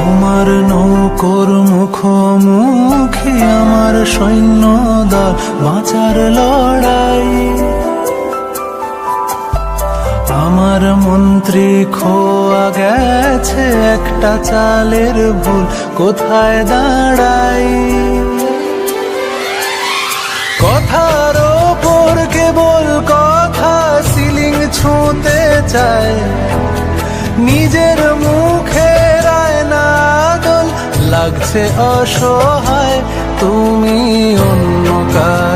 তোমার নৌকর মুখোমুখি আমার সৈন্য দল বাঁচার লড়াই। আমার মন্ত্রী খোয়া গেছে একটা চালের ভুল, কোথায় দাঁড়াই? কথার ওপর কেবল কথা, সিলিং ছুঁতে চায় নিজের দল লাগছে অসহায় তুমি অন্য না